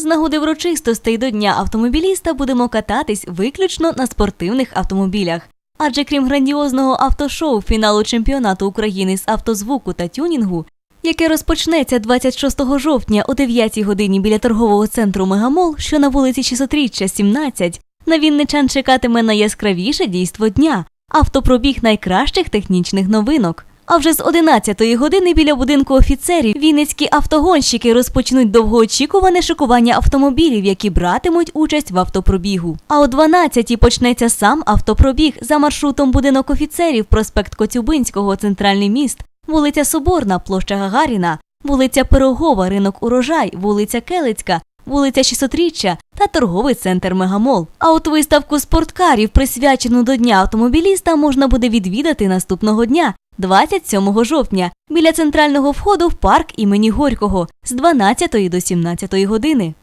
З нагоди врочистостей до Дня автомобіліста будемо кататись виключно на спортивних автомобілях. Адже крім грандіозного автошоу фіналу чемпіонату України з автозвуку та тюнінгу, яке розпочнеться 26 жовтня о 9 годині біля торгового центру Мегамол, що на вулиці Часотріччя, 17, на вінничан чекатиме найяскравіше дійство дня автопробіг найкращих технічних новинок. А вже з 11-ї години біля будинку офіцерів вінницькі автогонщики розпочнуть довгоочікуване шикування автомобілів, які братимуть участь в автопробігу. А о 12-й почнеться сам автопробіг за маршрутом будинок офіцерів, проспект Коцюбинського, центральний міст, вулиця Соборна, площа Гагаріна, вулиця Пирогова, ринок Урожай, вулиця Келицька, вулиця Шістсотріччя та торговий центр Мегамол. А от виставку спорткарів, присвячену до Дня автомобіліста, можна буде відвідати наступного дня, 27 жовтня, біля центрального входу в парк імені Горького з 12 до 17 години.